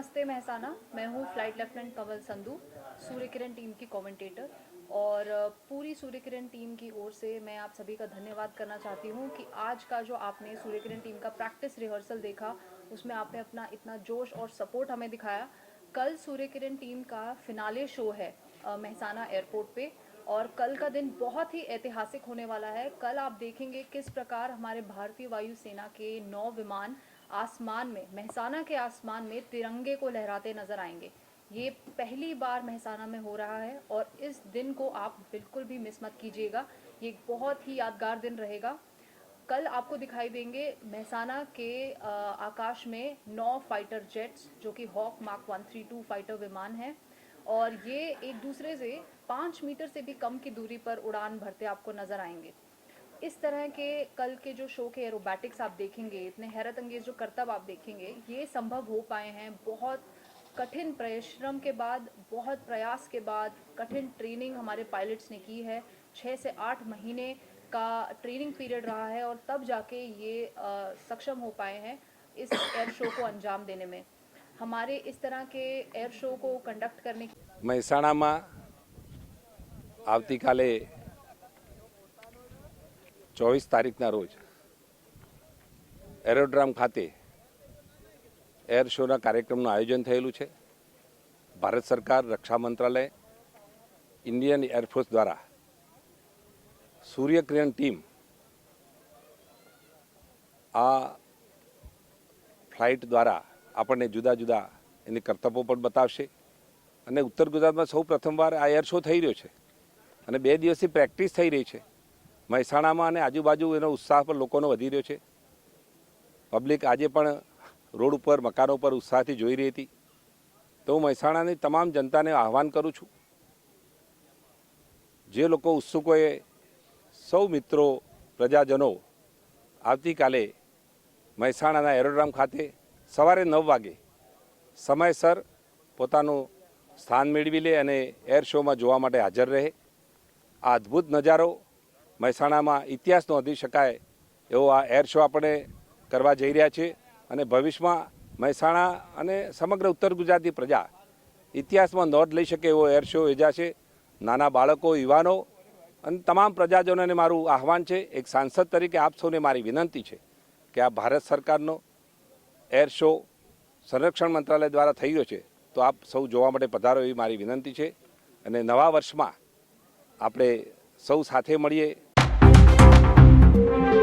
नमस्ते महसाना मैं हूँ flight lieutenant Kanwal Sandhu Surya Kiran team की कमेंटेटर और पूरी सूर्य किरण टीम की ओर से मैं आप सभी का धन्यवाद करना चाहती हूँ कि आज का जो आपने सूर्य किरण टीम का प्रैक्टिस रिहर्सल देखा उसमें आपने अपना इतना जोश और सपोर्ट हमें दिखाया कल सूर्य किरण टीम का फिनाले शो है महसाना एयरपोर्ट पे और कल का दिन बहुत ही ऐतिहासिक होने वाला है कल आप देखेंगे किस प्रकार हमारे भारतीय वायुसेना के नौ विमान आसमान में महसाना के आसमान में तिरंगे को लहराते नजर आएंगे ये पहली बार महसाना में हो रहा है और इस दिन को आप बिल्कुल भी मिस मत कीजिएगा ये बहुत ही यादगार दिन रहेगा कल आपको दिखाई देंगे महसाना के आकाश में नौ फाइटर जेट्स जो कि हॉक मार्क 132 फाइटर विमान है और ये एक दूसरे से पाँच मीटर से भी कम की दूरी पर उड़ान भरते आपको नज़र आएंगे इस तरह के कल के जो शो के एरोबैटिक्स आप देखेंगे इतने हैरत अंगेज जो कर्तव्य आप देखेंगे ये संभव हो पाए हैं बहुत कठिन परिश्रम के बाद बहुत प्रयास के बाद कठिन ट्रेनिंग हमारे पायलट्स ने की है छः से आठ महीने का ट्रेनिंग पीरियड रहा है और तब जाके ये आ, सक्षम हो पाए हैं इस एयर शो को अंजाम देने में हमारे इस तरह के एयर शो को कंडक्ट करने की आवती काले ચોવીસ તારીખના રોજ એરોડ્રામ ખાતે એર શોના કાર્યક્રમનું આયોજન થયેલું છે ભારત સરકાર રક્ષા મંત્રાલય ઇન્ડિયન એરફોર્સ દ્વારા સૂર્યકિરણ ટીમ આ ફ્લાઇટ દ્વારા આપણને જુદા જુદા એની કરતબો પણ બતાવશે અને ઉત્તર ગુજરાતમાં સૌ પ્રથમવાર આ એર શો થઈ રહ્યો છે અને બે દિવસથી પ્રેક્ટિસ થઈ રહી છે મહેસાણામાં અને આજુબાજુ એનો ઉત્સાહ પણ લોકોનો વધી રહ્યો છે પબ્લિક આજે પણ રોડ ઉપર મકાનો પર ઉત્સાહથી જોઈ રહી હતી તો હું મહેસાણાની તમામ જનતાને આહવાન કરું છું જે લોકો ઉત્સુકોએ સૌ મિત્રો પ્રજાજનો આવતીકાલે મહેસાણાના એરોડ્રામ ખાતે સવારે નવ વાગે સમયસર પોતાનું સ્થાન મેળવી લે અને એર શોમાં જોવા માટે હાજર રહે આ અદ્ભુત નજારો મહેસાણામાં ઇતિહાસ નોંધી શકાય એવો આ એર શો આપણે કરવા જઈ રહ્યા છીએ અને ભવિષ્યમાં મહેસાણા અને સમગ્ર ઉત્તર ગુજરાતી પ્રજા ઇતિહાસમાં નોંધ લઈ શકે એવો એર શો યોજાશે નાના બાળકો યુવાનો અને તમામ પ્રજાજનોને મારું આહવાન છે એક સાંસદ તરીકે આપ સૌને મારી વિનંતી છે કે આ ભારત સરકારનો એર શો સંરક્ષણ મંત્રાલય દ્વારા થઈ રહ્યો છે તો આપ સૌ જોવા માટે પધારો એવી મારી વિનંતી છે અને નવા વર્ષમાં આપણે સૌ સાથે મળીએ Thank you.